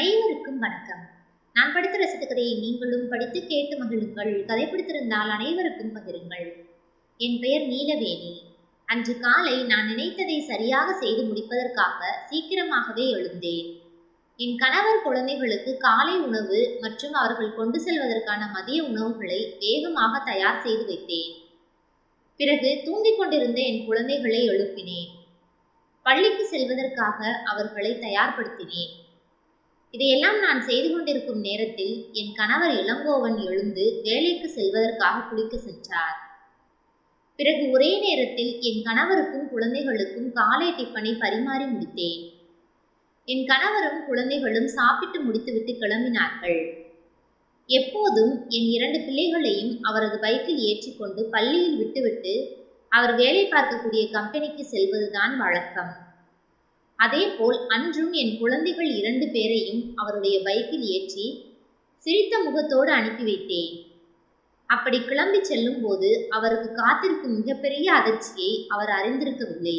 அனைவருக்கும் வணக்கம். நான் படித்த ரசித்த கதையை நீங்களும் படித்து கேட்டு மகிழுங்கள். கதை பிடித்திருந்தால் அனைவருக்கும் பகிருங்கள். என் பெயர் நீலவேணி. அன்று காலை நான் நினைத்ததை சரியாக செய்து முடிப்பதற்காக சீக்கிரமாகவே எழுந்தேன். என் கணவர் குழந்தைகளுக்கு காலை உணவு மற்றும் அவர்கள் கொண்டு செல்வதற்கான மதிய உணவுகளை வேகமாக தயார் செய்து வைத்தேன். பிறகு தூங்கிக் கொண்டிருந்த என் குழந்தைகளை எழுப்பினேன். பள்ளிக்கு செல்வதற்காக அவர்களை தயார்படுத்தினேன். இதையெல்லாம் நான் செய்து கொண்டிருக்கும் நேரத்தில் என் கணவர் இளங்கோவன் எழுந்து வேலைக்கு செல்வதற்காக குளிக்க சென்றார். பிறகு ஒரே நேரத்தில் என் கணவருக்கும் குழந்தைகளுக்கும் காலை டிஃபனை பரிமாறி முடித்தேன். என் கணவரும் குழந்தைகளும் சாப்பிட்டு முடித்துவிட்டு கிளம்பினார்கள். எப்போதும் என் இரண்டு பிள்ளைகளையும் அவரது பைக்கில் ஏற்றிக்கொண்டு பள்ளியில் விட்டுவிட்டு அவர் வேலை பார்க்கக்கூடிய கம்பெனிக்கு செல்வதுதான் வழக்கம். அதேபோல் அன்றும் என் குழந்தைகள் இரண்டு பேரையும் அவருடைய பைக்கில் ஏற்றி சிரித்த முகத்தோடு அனுப்பி வைத்தேன் அப்படி கிளம்பி செல்லும் போது அவருக்கு காத்திருக்கும் மிகப்பெரிய அதிர்ச்சியை அவர் அறிந்திருக்கவில்லை.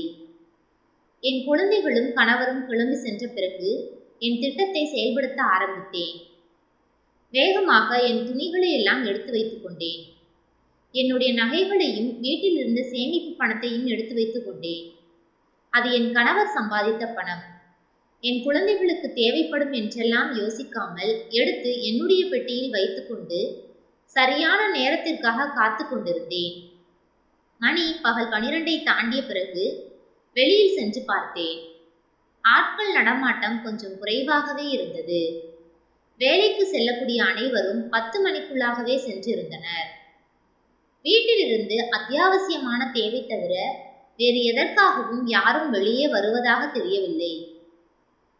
என் குழந்தைகளும் கணவரும் கிளம்பி சென்ற பிறகு என் திட்டத்தை செயல்படுத்த ஆரம்பித்தேன். வேகமாக என் துணிகளை எல்லாம் எடுத்து வைத்துக் கொண்டேன். என்னுடைய நகைகளையும் வீட்டில் இருந்த சேமிப்பு பணத்தையும் எடுத்து வைத்துக் கொண்டேன். அது என் கணவர் சம்பாதித்த பணம். என் குழந்தைகளுக்கு தேவைப்படும் என்றெல்லாம் யோசிக்காமல் எடுத்து என்னுடைய பெட்டியில் வைத்துக்கொண்டு சரியான நேரத்திற்காக காத்து கொண்டிருந்தேன். மணி பகல் பனிரெண்டை தாண்டிய பிறகு வெளியில் சென்று பார்த்தேன். ஆட்கள் நடமாட்டம் கொஞ்சம் குறைவாகவே இருந்தது. வேலைக்கு செல்லக்கூடிய அனைவரும் பத்து மணிக்குள்ளாகவே சென்றிருந்தனர். வீட்டிலிருந்து அத்தியாவசியமான தேவை தவிர வேறு எதற்காகவும் யாரும் வெளியே வருவதாக தெரியவில்லை.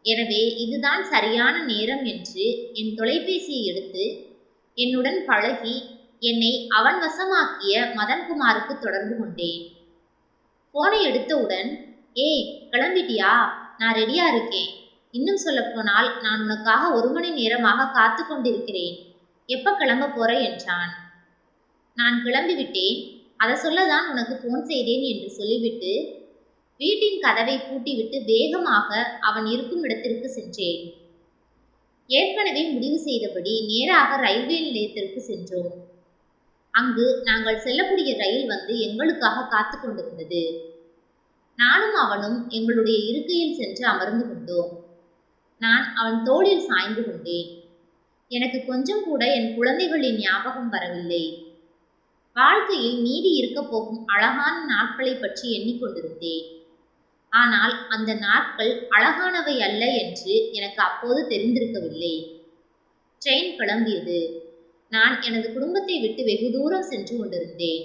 எனவே இதுதான் சரியான நேரம் என்று என் தொலைபேசியை எடுத்து என்னுடன் பழகி என்னை அவன் வசமாக்கிய மதன்குமாருக்கு தொடர்பு கொண்டேன். போனை எடுத்தவுடன் ஏய் கிளம்பிட்டியா? நான் ரெடியா இருக்கேன். இன்னும் சொல்லப்போனால் நான் உனக்காக ஒரு மணி நேரமாக காத்து கொண்டிருக்கிறேன். எப்ப கிளம்ப போற? என்றான். நான் கிளம்பிவிட்டேன். அதை சொல்லதான் உனக்கு ஃபோன் செய்தேன் என்று சொல்லிவிட்டு வீட்டின் கதவை பூட்டிவிட்டு வேகமாக அவன் இருக்கும் இடத்திற்கு சென்றேன். ஏற்கனவே முடிவு செய்தபடி நேராக ரயில்வே நிலையத்திற்கு சென்றோம். அங்கு நாங்கள் செல்லக்கூடிய ரயில் வந்து எங்களுக்காக காத்து கொண்டிருந்தது. நானும் அவனும் எங்களுடைய இருக்கையில் சென்று அமர்ந்து கொண்டோம். நான் அவன் தோளில் சாய்ந்து கொண்டேன். எனக்கு கொஞ்சம் கூட என் குழந்தைகளின் ஞாபகம் வரவில்லை. வாழ்க்கையில் மீதி இருக்க போகும் அழகான நாட்களை பற்றி எண்ணிக்கொண்டிருந்தேன். ஆனால் அந்த நாட்கள் அழகானவை அல்ல என்று எனக்கு அப்போது தெரிந்திருக்கவில்லை. ட்ரெயின் கிளம்பியது. நான் எனது குடும்பத்தை விட்டு வெகு தூரம் சென்று கொண்டிருந்தேன்.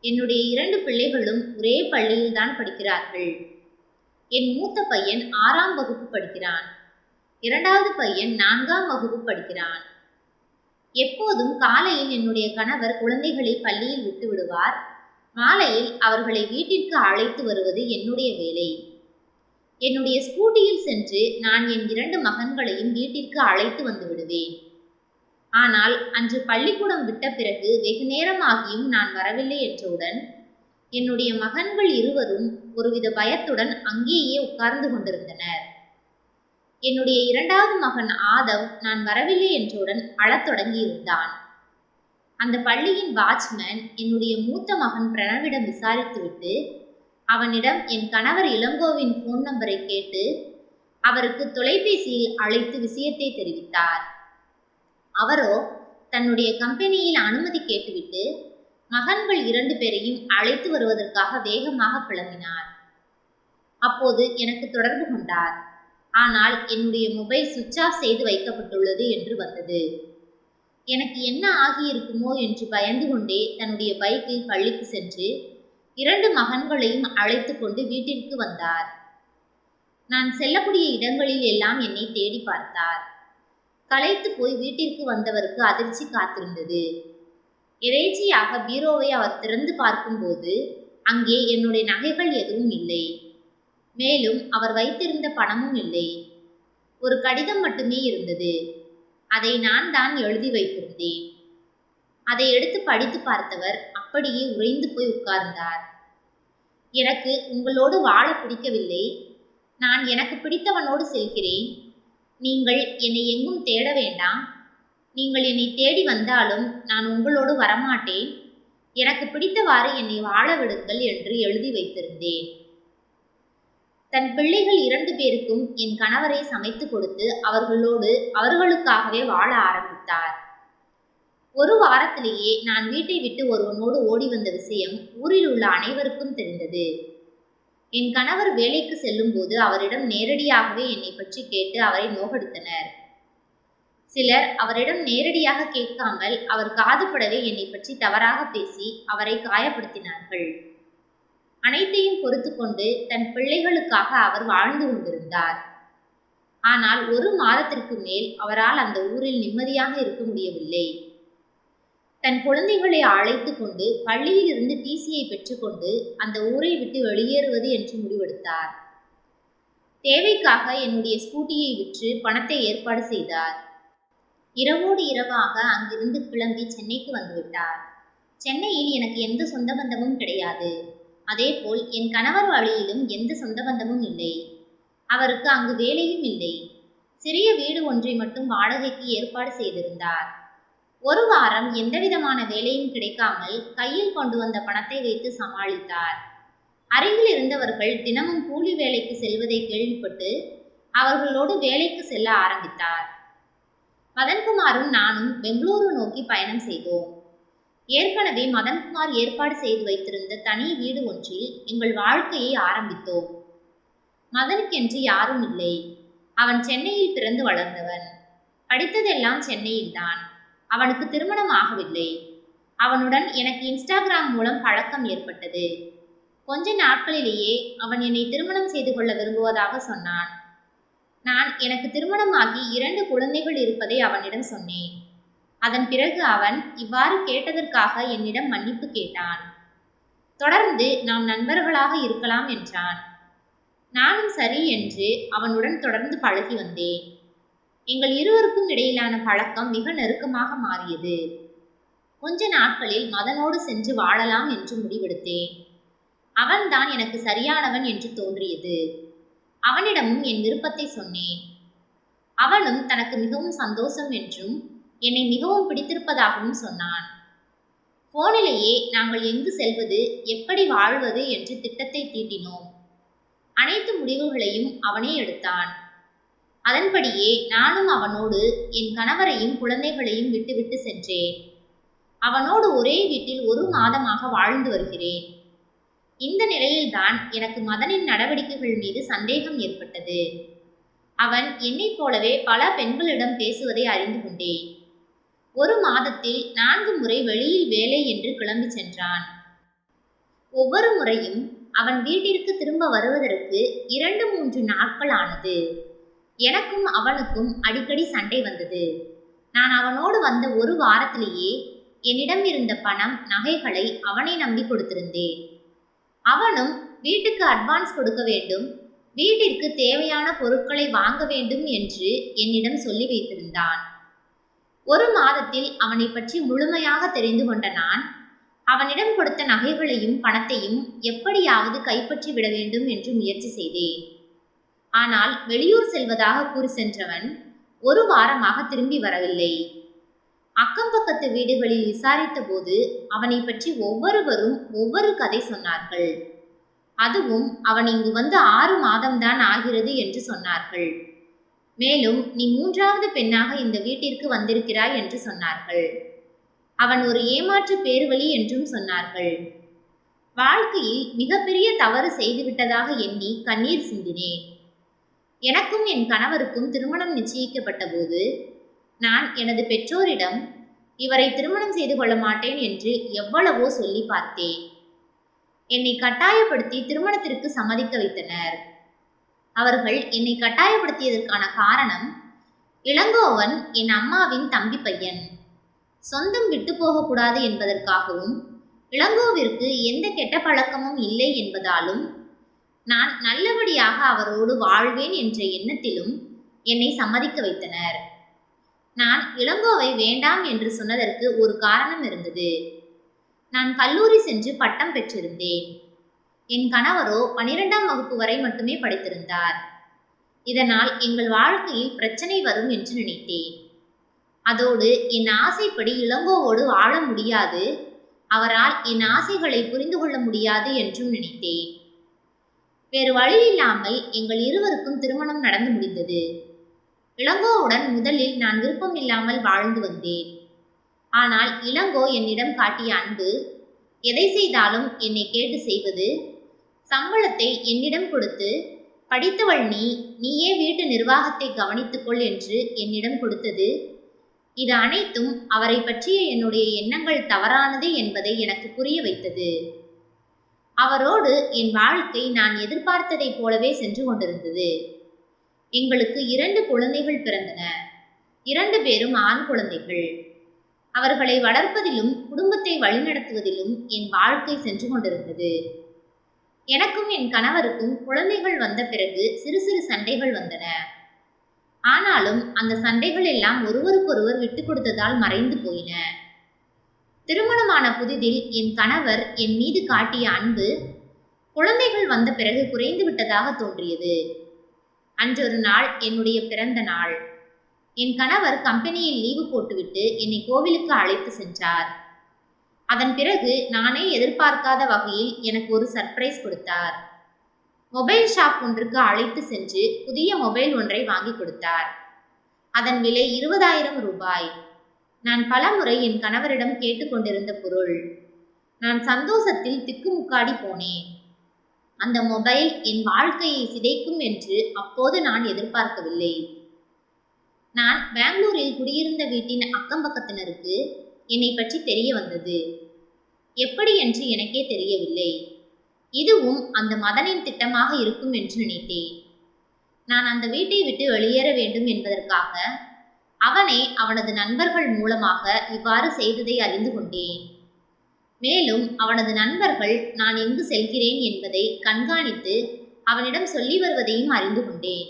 என்னுடைய இரண்டு பிள்ளைகளும் ஒரே பள்ளியில் தான் படிக்கிறார்கள். என் மூத்த பையன் ஆறாம் வகுப்பு படிக்கிறான். இரண்டாவது பையன் நான்காம் வகுப்பு படிக்கிறான். எப்போதும் காலையில் என்னுடைய கணவர் குழந்தைகளை பள்ளியில் விட்டு விடுவார். மாலையில் அவர்களை வீட்டிற்கு அழைத்து வருவது என்னுடைய வேலை. என்னுடைய ஸ்கூட்டியில் சென்று நான் என் இரண்டு மகன்களையும் வீட்டிற்கு அழைத்து வந்து விடுவேன். ஆனால் அன்று பள்ளிக்கூடம் விட்ட பிறகு வெகு நேரமாகியும் நான் வரவில்லை என்றவுடன் என்னுடைய மகன்கள் இருவரும் ஒருவித பயத்துடன் அங்கேயே உட்கார்ந்து கொண்டிருந்தனர். என்னுடைய இரண்டாவது மகன் ஆதவ் நான் வரவில்லை என்றவுடன் அழத் தொடங்கியிருந்தான். அந்த பள்ளியின் வாட்ச்மேன் என்னுடைய மூத்த மகன் பிரணவிடம் விசாரித்துவிட்டு அவனிடம் என் கணவர் இளங்கோவின் ஃபோன் நம்பரை கேட்டு அவருக்கு தொலைபேசியில் அழைத்து விஷயத்தை தெரிவித்தார். அவரோ தன்னுடைய கம்பெனியில் அனுமதி கேட்டுவிட்டு மகன்கள் இரண்டு பேரையும் அழைத்து வருவதற்காக வேகமாக கிளம்பினார். அப்போது எனக்கு தொடர்பு கொண்டார். ஆனால் என்னுடைய மொபைல் சுவிட்ச் ஆஃப் செய்து வைக்கப்பட்டுள்ளது என்று வந்தது. எனக்கு என்ன ஆகியிருக்குமோ என்று பயந்து கொண்டே தன்னுடைய பைக்கில் பள்ளிக்கு சென்று இரண்டு மகன்களையும் அழைத்து கொண்டு வீட்டிற்கு வந்தார். நான் செல்லக்கூடிய இடங்களில் எல்லாம் என்னை தேடி பார்த்தார். களைத்து போய் வீட்டிற்கு வந்தவருக்கு அதிர்ச்சி காத்திருந்தது. இறைச்சியாக பீரோவை அவர் திறந்து பார்க்கும்போது அங்கே என்னுடைய நகைகள் எதுவும் இல்லை. மேலும் அவர் வைத்திருந்த பணமும் இல்லை. ஒரு கடிதம் மட்டுமே இருந்தது. அதை நான் தான் எழுதி வைத்திருந்தேன். அதை எடுத்து படித்து பார்த்தவர் அப்படியே உறைந்து போய் உட்கார்ந்தார். எனக்கு உங்களோடு வாழ பிடிக்கவில்லை. நான் எனக்கு பிடித்தவனோடு செல்கிறேன். நீங்கள் என்னை எங்கும் தேட வேண்டாம். நீங்கள் என்னை தேடி வந்தாலும் நான் உங்களோடு வரமாட்டேன். எனக்கு பிடித்தவாறு என்னை வாழ விடுங்கள் என்று எழுதி வைத்திருந்தேன். தன் பிள்ளைகள் இரண்டு பேருக்கும் என் கணவரை சமைத்து கொடுத்து அவர்களோடு அவர்களுக்காகவே வாழ ஆரம்பித்தார். ஒரு வாரத்திலேயே நான் வீட்டை விட்டு ஒருவனோடு ஓடி வந்த விஷயம் ஊரில் உள்ள அனைவருக்கும் தெரிந்தது. என் கணவர் வேலைக்கு செல்லும்போது அவரிடம் நேரடியாகவே என்னை பற்றி கேட்டு அவரை நோகடித்தனர். சிலர் அவரிடம் நேரடியாக கேட்காமல் அவர் காதுபடவே என்னை பற்றி தவறாக பேசி அவரை காயப்படுத்தினார்கள். அனைத்தையும் பொறுத்து கொண்டு தன் பிள்ளைகளுக்காக அவர் வாழ்ந்து கொண்டிருந்தார். ஆனால் ஒரு மாதத்திற்கு மேல் அவரால் அந்த ஊரில் நிம்மதியாக இருக்க முடியவில்லை. தன் குழந்தைகளை அழைத்து கொண்டு பள்ளியிலிருந்து டிசியை பெற்றுக்கொண்டு அந்த ஊரை விட்டு வெளியேறுவது என்று முடிவெடுத்தார். தேவைக்காக என்னுடைய ஸ்கூட்டியை விற்று பணத்தை ஏற்பாடு செய்தார். இரவோடு இரவாக அங்கிருந்து கிளம்பி சென்னைக்கு வந்துவிட்டார். சென்னையில் எனக்கு எந்த சொந்த பந்தமும் கிடையாது. அதேபோல் என் கணவர் வழியிலும் எந்த சொந்த பந்தமும் இல்லை. அவருக்கு அங்கு வேலையும் இல்லை. சிறிய வீடு ஒன்றை மட்டும் வாடகைக்கு ஏற்பாடு செய்திருந்தார். ஒரு வாரம் எந்தவிதமான வேலையும் கிடைக்காமல் கையில் கொண்டு வந்த பணத்தை வைத்து சமாளித்தார். அருகில் இருந்தவர்கள் தினமும் கூலி வேலைக்கு செல்வதை கேள்விப்பட்டு அவர்களோடு வேலைக்கு செல்ல ஆரம்பித்தார். மதன்குமாரும் நானும் பெங்களூரு நோக்கி பயணம் செய்தோம். ஏற்கனவே மதன்குமார் ஏற்பாடு செய்து வைத்திருந்த தனி வீடு ஒன்றில் எங்கள் வாழ்க்கையை ஆரம்பித்தோம். மதனுக்கென்று யாரும் இல்லை. அவன் சென்னையில் பிறந்து வளர்ந்தவன். படித்ததெல்லாம் சென்னையில்தான் அவனுக்கு திருமணம் ஆகவில்லை. அவனுடன் எனக்கு இன்ஸ்டாகிராம் மூலம் பழக்கம் ஏற்பட்டது. கொஞ்ச நாட்களிலேயே அவன் என்னை திருமணம் செய்து கொள்ள விரும்புவதாக சொன்னான். நான் எனக்கு திருமணமாகி இரண்டு குழந்தைகள் இருப்பதை அவனிடம் சொன்னேன். அதன் பிறகு அவன் இவ்வாறு கேட்டதற்காக என்னிடம் மன்னிப்பு கேட்டான். தொடர்ந்து நாம் நண்பர்களாக இருக்கலாம் என்றான். நானும் சரி என்று அவனுடன் தொடர்ந்து பழகி வந்தேன். எங்கள் இருவருக்கும் இடையிலான பழக்கம் மிக நெருக்கமாக மாறியது. கொஞ்ச நாட்களில் மதனோடு சென்று வாழலாம் என்று முடிவெடுத்தேன். அவன்தான் எனக்கு சரியானவன் என்று தோன்றியது. அவனிடமும் என் விருப்பத்தை சொன்னேன். அவனும் தனக்கு மிகவும் சந்தோஷம் என்றும் என்னை மிகவும் பிடித்திருப்பதாகவும் சொன்னான். போனிலேயே நாங்கள் எங்கு செல்வது எப்படி வாழ்வது என்று திட்டத்தை தீட்டினோம். அனைத்து முடிவுகளையும் அவனே எடுத்தான். அதன்படியே நானும் அவனோடு என் கணவரையும் குழந்தைகளையும் விட்டுவிட்டு சென்றேன். அவனோடு ஒரே வீட்டில் ஒரு மாதமாக வாழ்ந்து வருகிறேன். இந்த நிலையில்தான் எனக்கு மதனின் நடவடிக்கைகள் மீது சந்தேகம் ஏற்பட்டது. அவன் என்னைப் போலவே பல பெண்களிடம் பேசுவதை அறிந்து கொண்டேன். ஒரு மாதத்தில் நான்கு முறை வெளியில் வேலை என்று கிளம்பி சென்றான். ஒவ்வொரு முறையும் அவன் வீட்டிற்கு திரும்ப வருவதற்கு இரண்டு மூன்று நாட்கள் ஆனது எனக்கும் அவனுக்கும் அடிக்கடி சண்டை வந்தது. நான் அவனோடு வந்த ஒரு வாரத்திலேயே என்னிடம் இருந்த பணம் நகைகளை அவனை நம்பி கொடுத்திருந்தேன். அவனும் வீட்டுக்கு அட்வான்ஸ் கொடுக்க வேண்டும் வீட்டிற்கு தேவையான பொருட்களை வாங்க வேண்டும் என்று என்னிடம் சொல்லி வைத்திருந்தான். ஒரு மாதத்தில் அவனை பற்றி முழுமையாக தெரிந்து கொண்ட நான் அவனிடம் கொடுத்த நகைகளையும் பணத்தையும் எப்படியாவது கைப்பற்றி விட வேண்டும் என்று முயற்சி செய்தேன். ஆனால் வெளியூர் செல்வதாக கூறி சென்றவன் ஒரு வாரமாக திரும்பி வரவில்லை. அக்கம் பக்கத்து வீடுகளில் விசாரித்த போது அவனை பற்றி ஒவ்வொருவரும் ஒவ்வொரு கதை சொன்னார்கள். அதுவும் அவன் இங்கு வந்து ஆறு மாதம்தான் ஆகிறது என்று சொன்னார்கள். மேலும் நீ மூன்றாவது பெண்ணாக இந்த வீட்டிற்கு வந்திருக்கிறாய் என்று சொன்னார்கள். அவன் ஒரு ஏமாற்று பேர்வழி என்றும் சொன்னார்கள். வாழ்க்கையில் மிகப்பெரிய தவறு செய்துவிட்டதாக எண்ணி கண்ணீர் சிந்தினேன். எனக்கும் என் கணவருக்கும் திருமணம் நிச்சயிக்கப்பட்ட போது நான் எனது பெற்றோரிடம் இவரை திருமணம் செய்து கொள்ள மாட்டேன் என்று எவ்வளவோ சொல்லி பார்த்தேன். என்னை கட்டாயப்படுத்தி திருமணத்திற்கு சம்மதிக்க வைத்தனர். அவர்கள் என்னை கட்டாயப்படுத்தியதற்கான காரணம் இளங்கோவன் என் அம்மாவின் தம்பி பையன். சொந்தம் விட்டு போகக்கூடாது என்பதற்காகவும் இளங்கோவிற்கு எந்த கெட்ட பழக்கமும் இல்லை என்பதாலும் நான் நல்லபடியாக அவரோடு வாழ்வேன் என்ற எண்ணத்திலும் என்னை சம்மதிக்க வைத்தனர். நான் இளங்கோவை வேண்டாம் என்று சொன்னதற்கு ஒரு காரணம் இருந்தது. நான் கல்லூரி சென்று பட்டம் பெற்றிருந்தேன். என் கணவரோ பனிரெண்டாம் வகுப்பு வரை மட்டுமே படித்திருந்தார். இதனால் எங்கள் வாழ்க்கையில் பிரச்சனை வரும் என்று நினைத்தேன். அதோடு என் ஆசைப்படி இளங்கோவோடு வாழ முடியாது. அவரால் என் ஆசைகளை புரிந்து கொள்ள முடியாது என்றும் நினைத்தேன். வேறு வழி இல்லாமல் எங்கள் இருவருக்கும் திருமணம் நடந்து முடிந்தது. இளங்கோவுடன் முதலில் நான் விருப்பம் இல்லாமல் வாழ்ந்து வந்தேன். ஆனால் இளங்கோ என்னிடம் காட்டிய அன்பு எதை செய்தாலும் என்னை கேட்டு செய்வது சம்பளத்தை என்னிடம் கொடுத்து படித்தவள் நீ நீயே வீட்டு நிர்வாகத்தை கவனித்துக்கொள் என்று என்னிடம் கொடுத்தது. இது அனைத்தும் அவரை பற்றிய என்னுடைய எண்ணங்கள் தவறானது என்பதை எனக்கு புரிய வைத்தது. அவரோடு என் வாழ்க்கை நான் எதிர்பார்த்ததைப் போலவே சென்று கொண்டிருந்தது. எங்களுக்கு இரண்டு குழந்தைகள் பிறந்தன. இரண்டு பேரும் ஆண் குழந்தைகள். அவர்களை வளர்ப்பதிலும் குடும்பத்தை வழிநடத்துவதிலும் என் வாழ்க்கை சென்று கொண்டிருந்தது. எனக்கும் என் கணவருக்கும் குழந்தைகள் வந்த பிறகு சிறு சிறு சண்டைகள் வந்தன. ஆனாலும் அந்த சண்டைகள் எல்லாம் ஒருவருக்கொருவர் விட்டு கொடுத்ததால் மறைந்து போயின. திருமணமான புதிதில் என் கணவர் என் மீது காட்டிய அன்பு குழந்தைகள் வந்த பிறகு குறைந்து விட்டதாக தோன்றியது. அன்றொரு நாள் என்னுடைய பிறந்த நாள். என் கணவர் கம்பெனியில் லீவு போட்டுவிட்டு என்னை கோவிலுக்கு அழைத்து சென்றார். அதன் பிறகு நானே எதிர்பார்க்காத வகையில் எனக்கு ஒரு சர்ப்ரைஸ் கொடுத்தார். மொபைல் ஷாப் ஒன்றுக்கு அழைத்து சென்று புதிய மொபைல் ஒன்றை வாங்கி கொடுத்தார். அதன் விலை இருபதாயிரம் ரூபாய். நான் பலமுறை என் கணவரிடம் கேட்டுக்கொண்டிருந்த பொருள். நான் சந்தோஷத்தில் திக்குமுக்காடி போனேன். அந்த மொபைல் என் வாழ்க்கையை சிதைக்கும் என்று அப்போது நான் எதிர்பார்க்கவில்லை. நான் பெங்களூரில் குடியிருந்த வீட்டின் அக்கம் பக்கத்தினருக்கு என்னை பற்றி தெரிய வந்தது. எப்படி என்று எனக்கே தெரியவில்லை. இதுவும் அந்த மதனின் திட்டமாக இருக்கும் என்று நினைத்தேன். நான் அந்த வீட்டை விட்டு வெளியேற வேண்டும் என்பதற்காக அவனே அவனது நண்பர்கள் மூலமாக இவ்வாறு செய்ததை அறிந்து கொண்டேன். மேலும் அவனது நண்பர்கள் நான் எங்கு செல்கிறேன் என்பதை கண்காணித்து அவனிடம் சொல்லி வருவதையும் அறிந்து கொண்டேன்.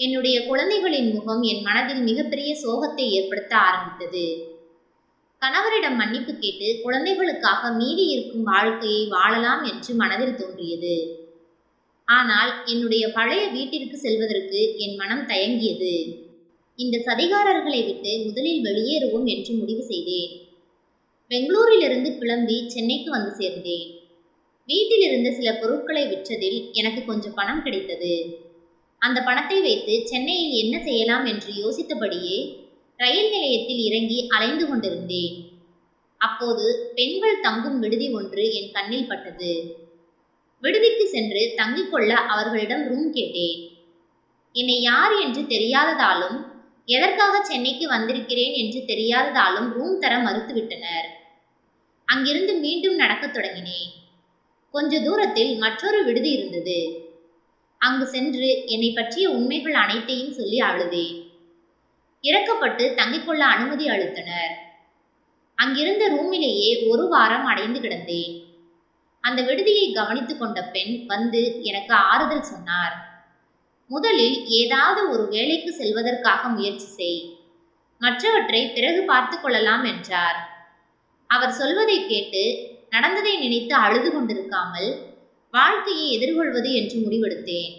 என்னுடைய குழந்தைகளின் முகம் என் மனதில் மிகப்பெரிய சோகத்தை ஏற்படுத்த ஆரம்பித்தது. கணவரிடம் மன்னிப்பு கேட்டு குழந்தைகளுக்காக மீதி இருக்கும் வாழ்க்கையை வாழலாம் என்று மனதில் தோன்றியது. ஆனால் என்னுடைய பழைய வீட்டிற்கு செல்வதற்கு என் மனம் தயங்கியது. இந்த சதிகாரர்களை விட்டு முதலில் வெளியேறுவோம் என்று முடிவு செய்தேன். பெங்களூரிலிருந்து கிளம்பி சென்னைக்கு வந்து சேர்ந்தேன். வீட்டில் இருந்த சில பொருட்களை விற்றதில் எனக்கு கொஞ்சம் பணம் கிடைத்தது. அந்த பணத்தை வைத்து சென்னையில் என்ன செய்யலாம் என்று யோசித்தபடியே ரயில் நிலையத்தில் இறங்கி அலைந்து கொண்டிருந்தேன். அப்போது பெண்கள் தங்கும் விடுதி ஒன்று என் கண்ணில் பட்டது. விடுதிக்கு சென்று தங்கிக் கொள்ள அவர்களிடம் ரூம் கேட்டேன். என்னை யார் என்று தெரியாததாலும் எதற்காக சென்னைக்கு வந்திருக்கிறேன் என்று தெரியாததாலும் ரூம் தர மறுத்துவிட்டனர். அங்கிருந்து மீண்டும் நடக்கத் தொடங்கினேன். கொஞ்ச தூரத்தில் மற்றொரு விடுதி இருந்தது. அங்கு சென்று என்னை பற்றிய உண்மைகள் அனைத்தையும் சொல்லி அழுதேன். இறக்கப்பட்டு தங்கிக்கொள்ள அனுமதி அளித்தனர். அங்கிருந்த ரூமிலேயே ஒரு வாரம் அடைந்து கிடந்தேன். அந்த விடுதியை கவனித்து கொண்ட பெண் வந்து எனக்கு ஆறுதல் சொன்னார். முதலில் ஏதாவது ஒரு வேலைக்கு செல்வதற்காக முயற்சி செய். மற்றவற்றை பிறகு பார்த்து கொள்ளலாம் என்றார். அவர் சொல்வதை கேட்டு நடந்ததை நினைத்து அழுது கொண்டிருக்காமல் வாழ்க்கையை எதிர்கொள்வது என்று முடிவெடுத்தேன்.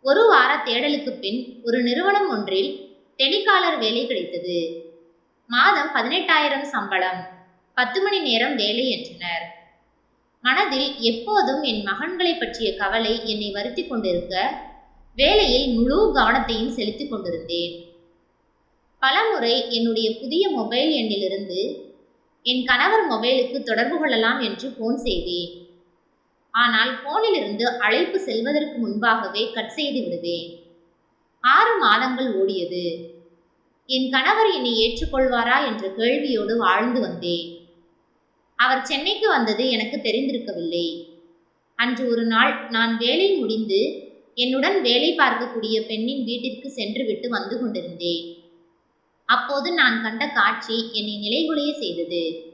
ஒரு வார தேடலுக்கு பின் ஒரு நிறுவனம் ஒன்றில் டெலிகாலர் வேலை கிடைத்தது. மாதம் பதினெட்டாயிரம் சம்பளம். பத்து மணி நேரம் வேலை என்றனர் மனதில் எப்போதும் என் மகன்களை பற்றிய கவலை என்னை வருத்தி கொண்டிருக்க வேலையில் முழு கவனத்தையும் செலுத்திக் கொண்டிருந்தேன். பலமுறை என்னுடைய புதிய மொபைல் எண்ணிலிருந்து என் கணவர் மொபைலுக்கு தொடர்பு கொள்ளலாம் என்று ஃபோன் செய்தேன் ஆனால் ஃபோனிலிருந்து அழைப்பு செல்வதற்கு முன்பாகவே கட் செய்து விடுவேன். ஆறு மாதங்கள் ஓடியது. என் கணவர் என்னை ஏற்றுக்கொள்வாரா என்ற கேள்வியோடு வாழ்ந்து வந்தேன். அவர் சென்னைக்கு வந்தது எனக்கு தெரிந்திருக்கவில்லை. அன்று ஒரு நாள் நான் வேலை முடிந்து என்னுடன் வேலை பார்க்கக்கூடிய பெண்ணின் வீட்டிற்கு சென்று விட்டு வந்து கொண்டிருந்தேன். அப்போது நான் கண்ட காட்சி என்னை நிலைகுலைய செய்தது.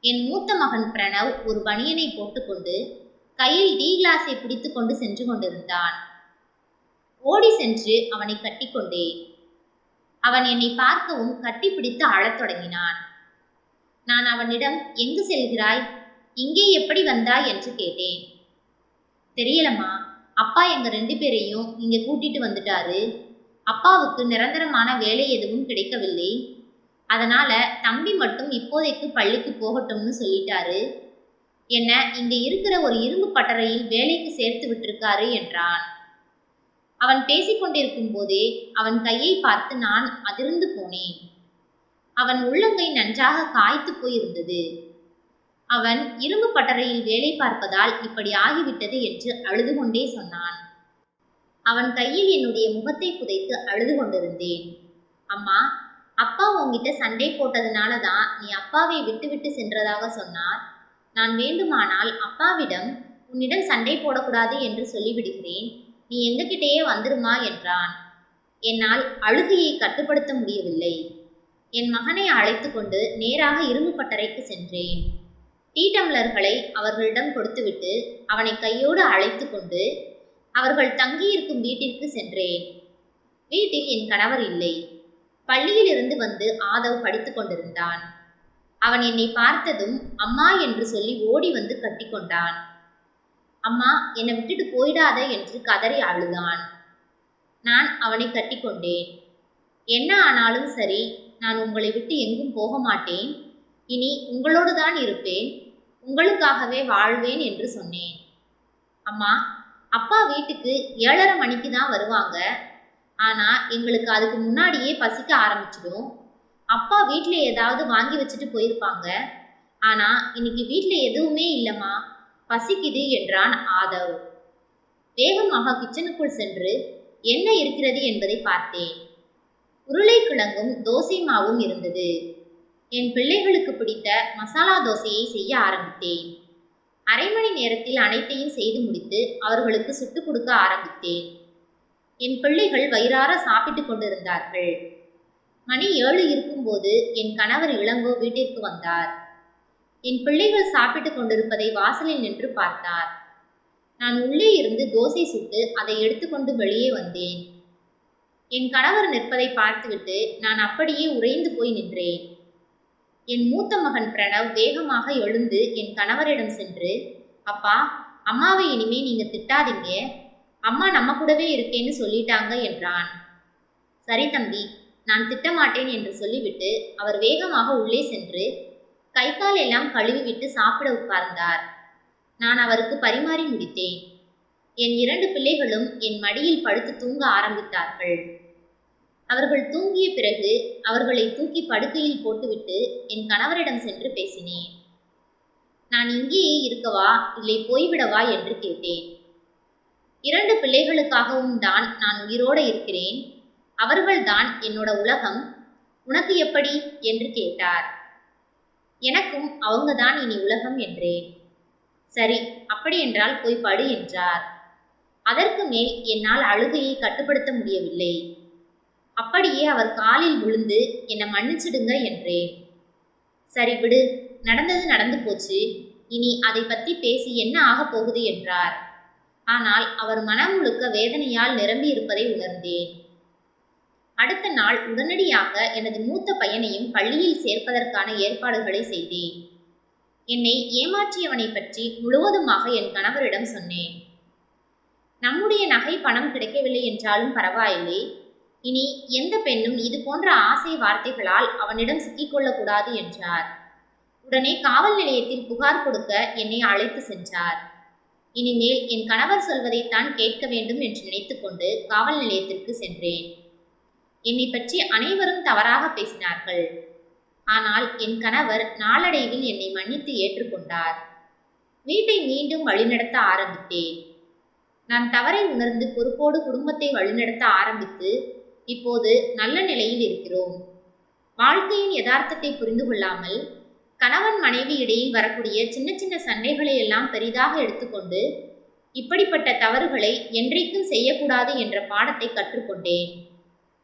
என் மூத்த மகன் பிரணவ் ஒரு பனியனை போட்டுக்கொண்டு கையில் டீ கிளாஸை பிடித்து கொண்டு சென்று கொண்டிருந்தான். ஓடி சென்று அவனை கட்டிக்கொண்டேன் அவன் என்னை பார்க்கவும் கட்டிப்பிடித்து அழத் தொடங்கினான். நான் அவனிடம் எங்கு செல்கிறாய்? இங்கே எப்படி வந்தாய்? என்று கேட்டேன். தெரியலம்மா. அப்பா எங்க ரெண்டு பேரையும் இங்க கூட்டிட்டு வந்துட்டாரு. அப்பாவுக்கு நிரந்தரமான வேலை எதுவும் கிடைக்கவில்லை. அதனால தம்பி மட்டும் இப்போதைக்கு பள்ளிக்கு போகட்டும்னு சொல்லிட்டாரு. என்ன இங்க இருக்கிற ஒரு இரும்பு பட்டறையில் வேலைக்கு சேர்த்து விட்டிருக்காரு என்றான். அவன் பேசிக்கொண்டிருக்கும் போதே அவன் கையை பார்த்து நான் அதிர்ந்து போனேன். அவன் உள்ளங்கை நன்றாக காய்த்து போயிருந்தது. அவன் இரும்பு பட்டறையில் வேலை பார்ப்பதால் இப்படி ஆகிவிட்டது என்று அழுது கொண்டே சொன்னான். அவன் கையில் என்னுடைய முகத்தை புதைத்து அழுது கொண்டிருந்தேன். அம்மா அப்பா உங்ககிட்ட சண்டை போட்டதுனால தான் நீ அப்பாவை விட்டுவிட்டு சென்றதாக சொன்னார்? நான் வேண்டுமானால் அப்பாவிடம் உன்னிடம் சண்டை போடக்கூடாது என்று சொல்லிவிடுகிறேன். நீ எங்ககிட்டயே வந்துருமா என்றான். என்னால் அழுகையை கட்டுப்படுத்த முடியவில்லை. என் மகனை அழைத்து கொண்டு நேராக இரும்பு பட்டறைக்கு சென்றேன். டீ டம்ளர்களை அவர்களிடம் கொடுத்துவிட்டு அவனை கையோடு அழைத்து கொண்டு அவர்கள் தங்கியிருக்கும் வீட்டிற்கு சென்றேன். வீட்டில் என் கணவர் இல்லை. பள்ளியிலிருந்து வந்து ஆதவ் படித்து கொண்டிருந்தான். அவன் என்னை பார்த்ததும் அம்மா என்று சொல்லி ஓடி வந்து கட்டிக்கொண்டான் அம்மா என்னை விட்டுட்டு போயிடாத என்று கதறி அழுதான். நான் அவனை கட்டிக்கொண்டேன் என்ன ஆனாலும் சரி நான் உங்களை விட்டு எங்கும் போக மாட்டேன். இனி உங்களோடு தான் இருப்பேன். உங்களுக்காகவே வாழ்வேன் என்று சொன்னேன். அம்மா அப்பா வீட்டுக்கு ஏழரை மணிக்கு தான் வருவாங்க. ஆனால் எங்களுக்கு அதுக்கு முன்னாடியே பசிக்க ஆரம்பிச்சிடும். அப்பா வீட்டில் ஏதாவது வாங்கி வச்சுட்டு போயிருப்பாங்க. ஆனால் இன்னைக்கு வீட்டில் எதுவுமே இல்லைம்மா. பசிக்குது என்றான் ஆதவ். வேகமாக கிச்சனுக்குள் சென்று என்ன இருக்கிறது என்பதை பார்த்தேன். உருளைக்கிழங்கும் தோசை மாவும் இருந்தது. என் பிள்ளைகளுக்கு பிடித்த மசாலா தோசையை செய்ய ஆரம்பித்தேன். அரை மணி நேரத்தில் அனைத்தையும் செய்து முடித்து அவர்களுக்கு சுட்டுக் கொடுக்க ஆரம்பித்தேன். என் பிள்ளைகள் வயிறார சாப்பிட்டு கொண்டிருந்தார்கள். மணி ஏழு இருக்கும்போது என் கணவர் இளங்கோ வீட்டிற்கு வந்தார். என் பிள்ளைகள் சாப்பிட்டு கொண்டிருப்பதை வாசலில் நின்று பார்த்தார். நான் உள்ளே இருந்து தோசை சுட்டு அதை எடுத்துக்கொண்டு வெளியே வந்தேன். என் கணவர் நிற்பதை பார்த்துவிட்டு நான் அப்படியே உறைந்து போய் நின்றேன். என் மூத்த மகன் பிரணவ் வேகமாக எழுந்து என் கணவரிடம் சென்று அப்பா அம்மாவை இனிமே நீங்க திட்டாதீங்க. அம்மா நம்ம கூடவே இருக்கேன்னு சொல்லிட்டாங்க என்றான். சரி தம்பி நான் திட்டமாட்டேன் என்று சொல்லிவிட்டு அவர் வேகமாக உள்ளே சென்று கை கால் எல்லாம் கழுவிவிட்டு சாப்பிட உட்கார்ந்தார். நான் அவருக்கு பரிமாறி முடித்தேன். என் இரண்டு பிள்ளைகளும் என் மடியில் படுத்து தூங்க ஆரம்பித்தார்கள். அவர்கள் தூங்கிய பிறகு அவர்களை தூக்கி படுக்கையில் போட்டுவிட்டு என் கணவரிடம் சென்று பேசினேன். நான் இங்கேயே இருக்கவா? இல்லை போய்விடவா? என்று கேட்டேன். இரண்டு பிள்ளைகளுக்காகவும் தான் நான் உயிரோடு இருக்கிறேன். அவர்கள்தான் என்னோட உலகம். உனக்கு எப்படி? என்று கேட்டார். எனக்கும் அவங்கதான் இனி உலகம் என்றேன் சரி அப்படி என்றால் போய் படு என்றார். அதற்கு மேல் என்னால் அழுகையை கட்டுப்படுத்த முடியவில்லை. அப்படியே அவர் காலில் விழுந்து என்னை மன்னிச்சிடுங்க என்றேன். சரி விடு நடந்தது நடந்து போச்சு. இனி அதை பற்றி பேசி என்ன ஆகப் போகுது என்றார். ஆனால் அவர் மனம் முழுக்க வேதனையால் நிரம்பி இருப்பதை உணர்ந்தேன். அடுத்த நாள் உடனடியாக எனது மூத்த பையனையும் பள்ளியில் சேர்ப்பதற்கான ஏற்பாடுகளை செய்தேன். என்னை ஏமாற்றியவனை பற்றி முழுவதுமாக என் கணவரிடம் சொன்னேன். நம்முடைய நகை பணம் கிடைக்கவில்லை என்றாலும் பரவாயில்லை. இனி எந்த பெண்ணும் இது போன்ற ஆசை வார்த்தைகளால் அவனிடம் சிக்கிக்கொள்ளக்கூடாது என்றார். உடனே காவல் நிலையத்தில் புகார் கொடுக்க என்னை அழைத்து சென்றார். இனிமேல் என் கணவர் சொல்வதைத்தான் கேட்க வேண்டும் என்று நினைத்துக்கொண்டு காவல் நிலையத்திற்கு சென்றேன். என்னை பற்றி அனைவரும் தவறாக பேசினார்கள். ஆனால் என் கணவர் நாளடைவில் என்னை மன்னித்து ஏற்றுக்கொண்டார். வீட்டை மீண்டும் வழிநடத்த ஆரம்பித்தேன். நான் தவறை உணர்ந்து பொறுப்போடு குடும்பத்தை வழிநடத்த ஆரம்பித்து இப்போது நல்ல நிலையில் இருக்கிறோம். வாழ்க்கையின் யதார்த்தத்தை புரிந்து கொள்ளாமல் கணவன் மனைவி இடையில் வரக்கூடிய சின்ன சின்ன சண்டைகளை எல்லாம் பெரிதாக எடுத்துக்கொண்டு இப்படிப்பட்ட தவறுகளை என்றைக்கும் செய்யக்கூடாது என்ற பாடத்தை கற்றுக்கொண்டேன்.